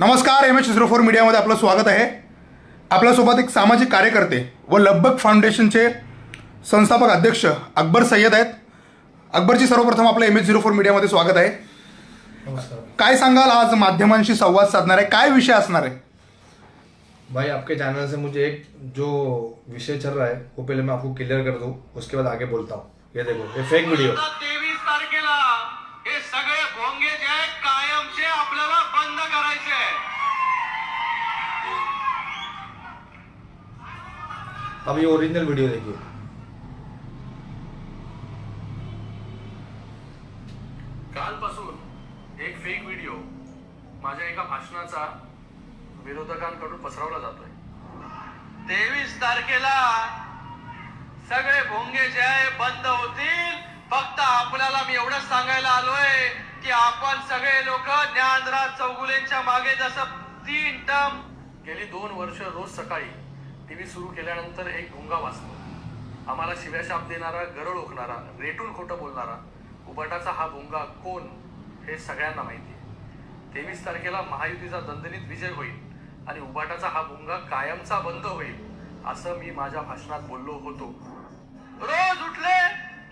नमस्कार M H zero four मीडियामध्ये आपलं स्वागत आहे. आपल्यासोबत एक सामाजिक कार्यकर्ते व लब्बक फाउंडेशनचे संस्थापक अध्यक्ष अकबर सय्यद आहेत. अकबरची सर्वप्रथम आपलं एम एच झिरो फोर मीडियामध्ये स्वागत आहे. काय सांगाल? आज माध्यमांशी संवाद साधणार आहे. काय विषय असणार आहे? भाई आपके चैनल से मुझे एक जो विषय चल रहा है वो पहले मैं आपको क्लियर कर दूं उसके बाद आगे बोलता हूँ। ये देखो ये फेक वीडियो तेवीस तारखेला हे सगळे भोंगे जे आहेत कायमचे आपल्याला बंद करायचे आहे. अब ये ओरिजिनल वीडियो देखिए। कालपासून एक फेक व्हिडिओ माझ्या एका भाषणाचा विरोधकांकडून पसरवला जातोय. तेवीस तारखेला सगळे भोंगे जे आहे बंद होतील. फक्त आपल्याला मी एवढंच सांगायला आलोय की आपण सगळे लोक ज्ञानराज चौगुलेंच्या मागे जसं तीन टर्म गेली दोन वर्ष रोज सकाळी टी व्ही सुरू केल्यानंतर एक भोंगा वाचतो आम्हाला शिव्याशाप देणारा गरळ ओकणारा रेटून खोटं बोलणारा उबाटाचा हा भोंगा कोण हे सगळ्यांना माहिती आहे. तेवीस तारखेला महायुतीचा दणदणीत विजय होईल आणि उबाटाचा हा भोंगा कायमचा बंद होईल असं मी माझ्या भाषणात बोललो होतो. रोज उठले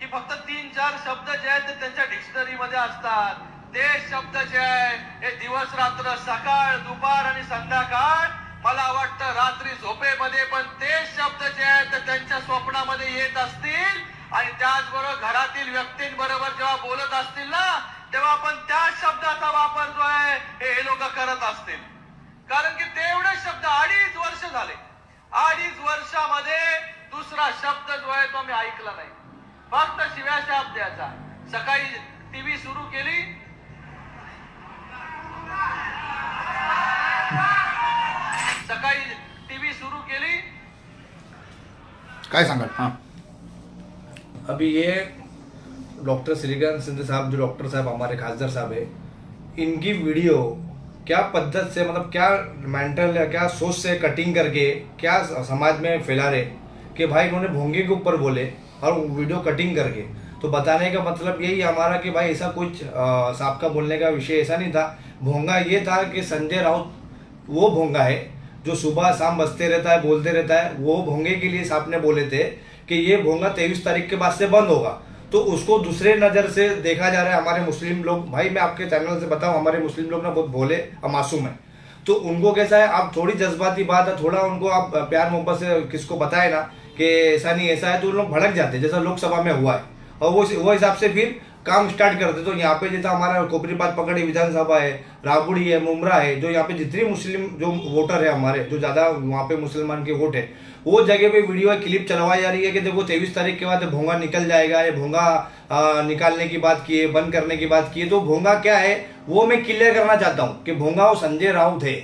की फक्त तीन चार शब्द जे आहेत ते त्यांच्या डिक्शनरी मध्ये असतात. ते शब्द जे आहे हे दिवस रात्र सकाळ दुपार आणि संध्याकाळ मला वाटतं रात्री झोपेमध्ये पण ते शब्द जे आहेत ते त्यांच्या स्वप्नामध्ये येत असतील. आणि त्याचबरोबर घरातील व्यक्तींबरोबर जेव्हा बोलत असतील ना तेव्हा आपण त्या शब्दाचा वापर जो आहे हे हे लोक करत असतील. कारण की तेवढे शब्द अडीच वर्ष झाले. अडीच वर्षामध्ये दुसरा शब्द जो आहे तो मी ऐकला नाही. फक्त शिव्या शाप द्यायचा. सकाळी टीव्ही सुरू केली. काय सांगाल? हाँ. अभी ये डॉक्टर श्रीकांत सिंधे साहब, जो डॉक्टर साहब हमारे खासदार साहब है, इनकी वीडियो क्या पद्धत से मतलब क्या मेंटल या क्या सोच से कटिंग करके, क्या समाज में फैला रहे कि भाई इन्होंने भोंगे के ऊपर बोले और वीडियो कटिंग करके। तो बताने का मतलब यही हमारा कि भाई ऐसा कुछ साहब का बोलने का विषय ऐसा नहीं था। भोंगा ये था कि संजय राउत, वो भोंगा है जो सुबह शाम बजते रहता है, बोलते रहता है, वो भोंगे के लिए साहब ने बोले थे कि ये भोंगा तेईस तारीख के बाद से बंद होगा। तो उसको दूसरे नज़र से देखा जा रहा है हमारे मुस्लिम लोग। भाई, मैं आपके चैनल से बताऊँ, हमारे मुस्लिम लोग ना बहुत भोले और मासूम है। तो उनको कैसा है, आप थोड़ी जज्बाती बात है, थोड़ा उनको आप प्यार मोहब्बत से किसको बताए ना कि ऐसा नहीं, ऐसा है तो लोग भड़क जाते हैं, जैसा लोकसभा में हुआ है। और वो वो हिसाब से फिर काम स्टार्ट करते तो यहाँ पे जैसा हमारा कोपरीबाद पकड़ी विधानसभा है राबुड़ी है मुमरा है, जो यहाँ पे जितनी मुस्लिम जो वोटर है हमारे, जो ज़्यादा वहाँ पे मुसलमान के वोट है, वो जगह पे वीडियो क्लिप चलवाई जा रही है कि देखो तेईस तारीख के बाद भोंगा निकल जाएगा, ये भोंगा निकालने की बात की है, बंद करने की बात की है तो भोंगा क्या है, वो मैं क्लियर करना चाहता हूँ कि भोंगा वो संजय राउत है।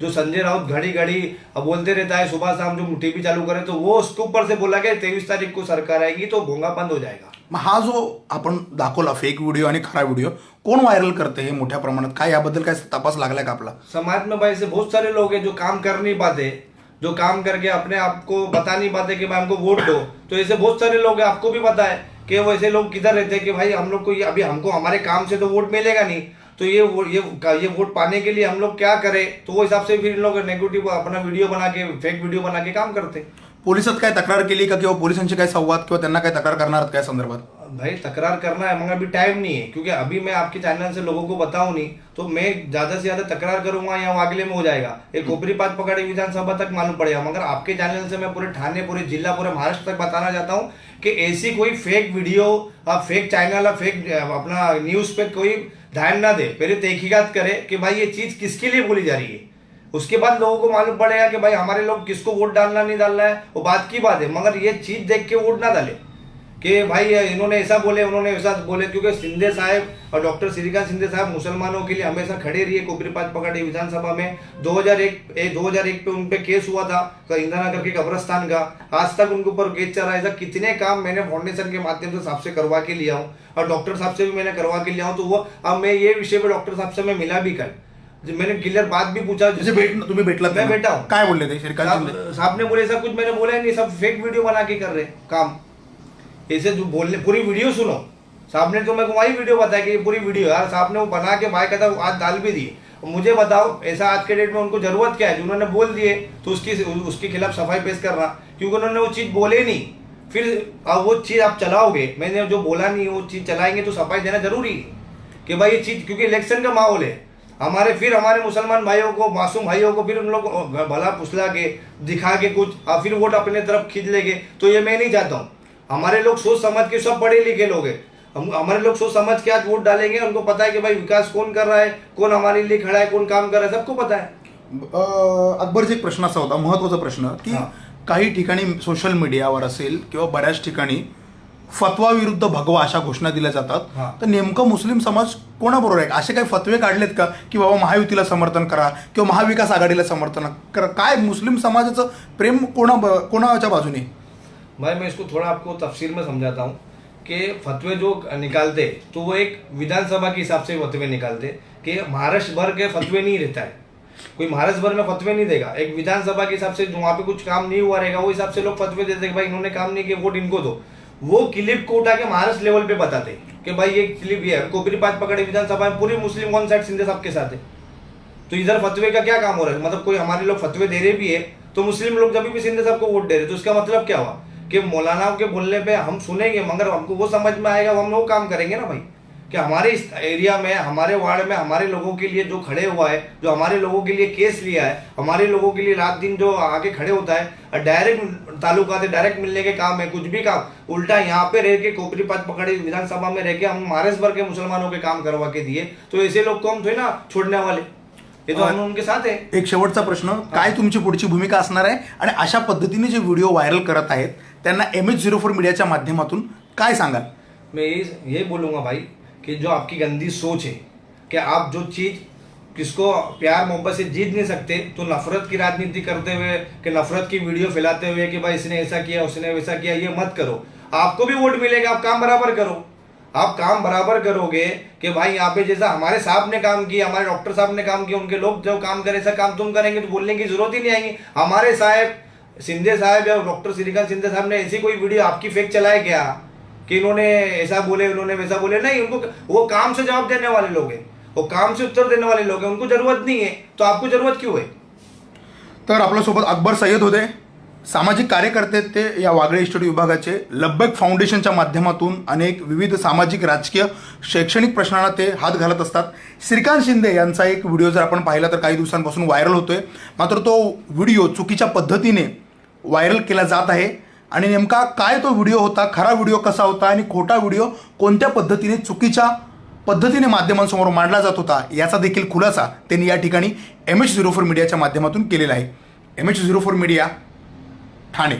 जो संजय राउत घड़ी घड़ी बोलते रहता है सुबह शाम जो टीवी चालू करे तो वो उसके ऊपर से बोला कि तेईस तारीख को सरकार आएगी तो भोंगा बंद हो जाएगा। मग हा जो आपण दाखवला फेक व्हिडिओ आणि खरा व्हिडिओ कोण व्हायरल करते हे मोठ्या प्रमाणात? काय याबद्दल काय तपास लागलाय का आपला? समाज में भाई ऐसे बहुत सारे लोग हैं जो काम कर नहीं पाते. जो काम करके अपने आप को बता नहीं पाते कि भाई हमको वोट दो। तो ऐसे बहुत सारे लोग हैं आपको भी पता है कि वैसे लोग किधर रहते हैं कि भाई हम लोग को ये अभी हमको हमारे काम से तो वोट मिलेगा नहीं। तो ये वो- ये ये वोट पाने के लिए हम लोग क्या करें? तो वो हिसाब से फिर इन लोग नेगेटिव अपना वीडियो बना के फेक वीडियो बना के काम करते। हैं पोलिसात काय तक्रार केली का किंवा पोलिसांशी काय संवाद किंवा त्यांना काय तक्रार करणार आहात काय संदर्भात? भाई तकरार करना है मगर अभी टाइम नहीं है क्योंकि अभी मैं आपके चैनल से लोगों को बताऊँ नहीं तो मैं ज़्यादा से ज़्यादा तकरार करूँगा या अगले में हो जाएगा। ये खोपरी पात पकड़े विधानसभा तक मालूम पड़ेगा मगर आपके चैनल से मैं पूरे थाने पूरे जिला पूरे महाराष्ट्र तक बताना चाहता हूँ कि ऐसी कोई fake video fake channel fake अपना न्यूज़ पे कोई ध्यान ना दे पहले तहकीकात करे कि भाई ये चीज़ किसके लिए बोली जा रही है? उसके बाद लोगों को मालूम पड़ेगा कि भाई हमारे लोग किसको वोट डालना नहीं डालना है। वो बात की बात है मगर ये चीज़ देख के वोट ना डाले। कि भाई इन्होंने ऐसा बोले उन्होंने ऐसा बोले क्योंकि सिंधे साहब और डॉक्टर श्रीकांत सिंधे साहब मुसलमानों के लिए हमेशा खड़े रहिए कोपरीपात पकड़े विधानसभा में। 2001 ए, 2001 पे उन पे केस हुआ था इंदिरा नगर के कब्रस्तान का। आज तक उनके ऊपर केस चल रहा है। कितने काम मैंने फाउंडेशन के माध्यम से साहब से करवा के लिया हूँ और डॉक्टर साहब से भी मैंने करवा के लिया हूँ। तो वो अब मैं ये विषय पे डॉक्टर साहब से मैं मिला भी कल। मैंने क्लियर बात भी पूछा म्हणजे भेट तुम्ही भेटलात मैं? भेटा हूँ। काय बोलले ते श्रीकांत शिंदे? साहब साहब ने बोले ऐसा कुछ मैंने बोला ही नहीं सब फेक वीडियो बना के कर रहे काम. ऐसे जो बोलने पूरी वीडियो सुनो। साहब ने तो मेरे को वही वीडियो बताया कि ये पूरी वीडियो यार साहब ने वो बना के भाई कहता आज डाल भी दी मुझे बताओ ऐसा आज के डेट में उनको ज़रूरत क्या है? जो उन्होंने बोल दिए तो उसकी उसके खिलाफ सफ़ाई पेश करना। क्योंकि उन्होंने वो चीज़ बोले नहीं। फिर अब वो चीज़ आप चलाओगे? मैंने जो बोला नहीं वो चीज़ चलाएँगे तो सफ़ाई देना ज़रूरी है। कि भाई ये चीज़ क्योंकि इलेक्शन का माहौल है। हमारे फिर हमारे मुसलमान भाइयों को मासूम भाइयों को फिर उन लोग भला फुसला के दिखा के कुछ और फिर वोट अपने तरफ खींच लेंगे। तो ये मैं नहीं चाहता हूँ। हमारे लोग सोच समझ के सब पढ़े लिखे लोग हैं। हम हमारे लोग सोच समझ के आज वोट डालेंगे उनको पता है कि भाई विकास कौन कर रहा है कौन हमारे लिए खड़ा है कौन काम कर रहा है सबको पता है। अकबरचा एक प्रश्न असा होता महत्त्वाचा प्रश्न की. काही ठिकाणी सोशल मीडियावर असेल किंवा बऱ्याच ठिकाणी फतवा विरुद्ध भगवा अशा घोषणा दिल्या हा. जातात तर नेमकं मुस्लिम समाज कोणाबरोबर आहे? असे काही फतवे काढलेत का? की बाबा महायुतीला समर्थन करा किंवा महाविकास आघाडीला समर्थन करा? काय मुस्लिम समाजाचं प्रेम कोणा कोणाच्या बाजूने? भाई मैं इसको थोड़ा आपको तफसील में समझाता हूँ कि फतवे जो निकालते तो वो एक विधानसभा के हिसाब से फतवे निकालते कि महाराष्ट्र भर के फतवे नहीं रहता है। कोई महाराष्ट्र भर में फतवे नहीं देगा। एक विधानसभा के हिसाब से जो वहाँ पे कुछ काम नहीं हुआ रहेगा वो हिसाब से लोग फतवे देते कि भाई इन्होंने काम नहीं किया वोट इनको दो। वो क्लिप को उठा के महाराष्ट्र लेवल पे बताते कि भाई ये क्लिप ये है। कोपरी पाँच पकड़े विधानसभा में, पूरी मुस्लिम साइड सिंधे साहब के साथ है। तो इधर फतवे का क्या काम हो रहा है? मतलब कोई हमारे लोग फतवे दे रहे भी है तो मुस्लिम लोग जब भी सिंधे साहब को वोट दे रहे तो इसका मतलब क्या हुआ? कि मौलाना के बोलने पे हम सुनेंगे, मगर हमको वो समझ में आएगा वो हम लोग काम करेंगे ना भाई। कि हमारे इस एरिया में हमारे वार्ड में हमारे लोगों के लिए जो खड़े हुआ है जो हमारे लोगों के लिए केस लिया है हमारे लोगों के लिए रात दिन जो आगे खड़े होता है डायरेक्ट तालुका से डायरेक्ट मिलने के काम है कुछ भी काम उल्टा यहाँ पे रह के कोपरी पद पकड़े विधानसभा में रह के हम महाराष्ट्र भर के मुसलमानों के काम करवा के दिए तो ऐसे लोग को हम थे ना छोड़ने वाले। ये तो हम उनके साथ है। एक शेवटचा प्रश्न काय तुमची पुढची भूमिका असणार आहे? आणि अशा पद्धतीने जे व्हिडिओ व्हायरल करत आहेत त्यांना एम एच झिरो फोर मीडियाच्या माध्यमातून काय सांगाल? मैं ये बोलूंगा भाई कि जो आपकी गंदी सोच है, कि आप जो चीज़ किसको प्यार, मोहब्बत से जीत नहीं सकते तो नफरत की राजनीति करते हुए, कि नफरत की वीडियो फैलाते हुए कि भाई इसने ऐसा किया, उसने वैसा किया, ये मत करो। आपको भी वोट मिलेगा, आप काम बराबर करो। आप काम बराबर करोगे कि भाई यहाँ पे जैसा हमारे साहब ने काम किया, हमारे डॉक्टर साहब ने काम किया, उनके लोग जो काम करे, ऐसा काम तुम करेंगे तो बोलने की ज़रूरत ही नहीं आएगी। हमारे साहब, सिंधे साहब या डॉक्टर श्रीकांत सिंधे साहब ने ऐसी कोई वीडियो आपकी फेक चलाए क्या? कि इन्होंने ऐसा बोले उन्होंने वैसा बोले। नहीं उनको वो काम से जवाब देने वाले लोग हैं। वो काम से उत्तर देने वाले लोग हैं। उनको जरूरत नहीं है। तो आपको जरूरत क्यों है? तर आपल्यासोबत अकबर सय्यद होते सामाजिक कार्यकर्ते ते या वागळे इन्स्टिट्यूट विभागाचे लब्बक फाउंडेशनच्या माध्यमातून अनेक विविध सामाजिक राजकीय शैक्षणिक प्रश्नांना ते हात घालत असतात. श्रीकांत शिंदे यांचा एक व्हिडिओ जर आपण पाहिला तर काही दिवसांपासून व्हायरल होतोय. मात्र तो व्हिडिओ चुकीच्या पद्धतीने व्हायरल केला जात आहे. आणि नेमका काय तो व्हिडिओ होता खरा व्हिडिओ कसा होता आणि खोटा व्हिडिओ कोणत्या पद्धतीने चुकीच्या पद्धतीने माध्यमांसमोर मांडला जात होता याचा देखील खुलासा त्यांनी या ठिकाणी एम एच झिरो फोर मीडियाच्या माध्यमातून केलेला आहे. M H zero four media Thane.